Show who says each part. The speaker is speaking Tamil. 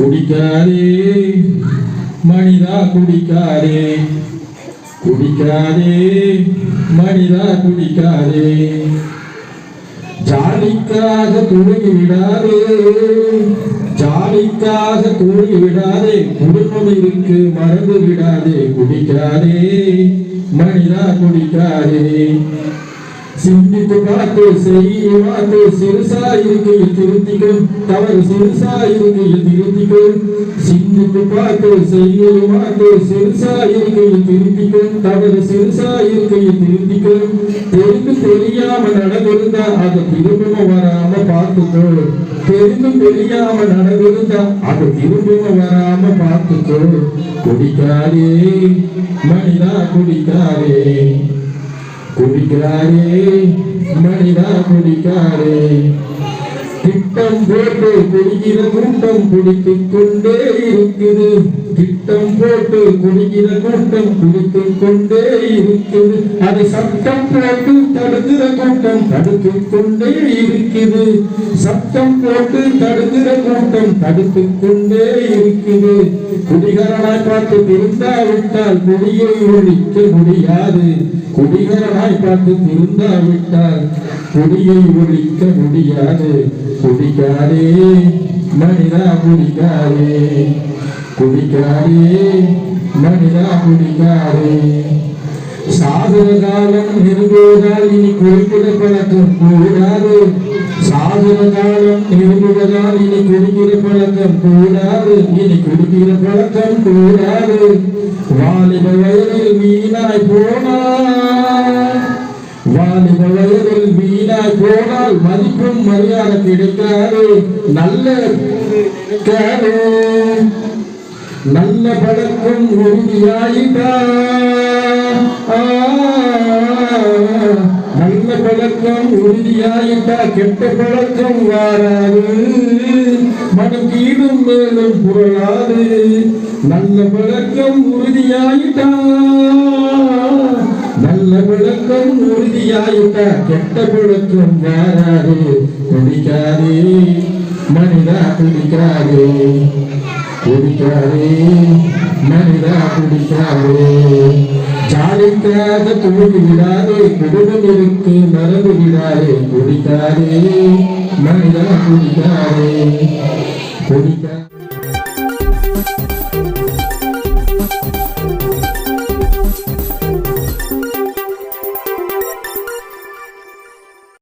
Speaker 1: குடிக்காதே. மனிதா குடிக்காதே. குடிக்காதே. மனிதா குடிக்காதே. ஜாலிக்காக துருகி விடாதே ஜாலிக்காக துருகி விடாதே குடும்பம் இருக்கு மறந்து விடாதே குடிக்காதே. மனிதா குடிக்காதே. சிந்தித்து காத்து செய்ய பார்த்து சிறுசா இருக்கையில் திருத்திக்கும் தவறு சிறுசா இருக்கையில் திருத்திக்கும். சிந்தித்து பார்த்து செய்ய பார்த்து சிறுசா இருக்கையில் திருத்திக்கும் தவறு சிறுசா இருக்கையில் திருத்திக்கும். தெரிந்து தெரியாம நடந்திருந்தா அது திரும்பவும் வராம பார்த்துக்கோ. தெரிந்து தெரியாம நடந்திருந்தா அது திரும்பவும் வராம பார்த்துக்கோ. குடிக்காதே மனிதா குடிக்காதே. குடிக்கிறாரே மனிதா குடிக்காரே திட்டம் போட்டு குடிக்கிற கூட்டம் குடித்துக் கொண்டே இருக்குது. திட்டம் போட்டு குடிக்கிற கூட்டம் குடித்துக் கொண்டே இருக்குது. அதை சட்டம் போட்டு தடுக்கிற கூட்டம் தடுத்துக் கொண்டே இருக்குது. சட்டம் போட்டு தடுக்கிற கூட்டம் தடுத்துக் கொண்டே இருக்குது. குடிகாரனாய் பார்த்து திருந்தாவிட்டால் குடியை ஒழிக்க முடியாது. குடிகாரனாய் பார்த்து திருந்தாவிட்டால் குடியை ஒழிக்க முடியாது. குடிக்காதே மனிதா குடிக்காரே குடிக்காரே மனிதா குடிக்காரே சாதன காலம் நெருங்குவதால் இனி குறிப்பிட பழக்கம் கூடாது. சாதன காலம் நெருங்குவதால் இனி குடிக்கிற பழக்கம் கூடாது. இனி குடிக்கிற பழக்கம் கூடாது. வாலிப வயதில் வீணாய் போனா வாலிப வயதில் வீணாய் போனால் மதிப்பும் மரியாதை கிடைக்காது நல்ல கிடைக்காது நல்ல பழக்கம் உறுதியாயிட்டா. நல்ல பழக்கம் உறுதியாயிட்டா கெட்ட பழக்கம் வாராது. மனம் கீழும் மேலும் புரளாது நல்ல பழக்கம் உறுதியாயிட்டா. நல்ல விளக்கம் உறுதியாயிட்ட கெட்ட விளக்கம் வேறாரு குடிக்காதே மனிதா குடிக்காதே குடிக்காதே மனிதா குடிக்காதே ஜாலிக்காத தூங்கி விடாதே குடும்பம் இருக்கு மறந்து விடாதே. குடிக்காதே மனிதா குடிக்காதே குடிக்காதே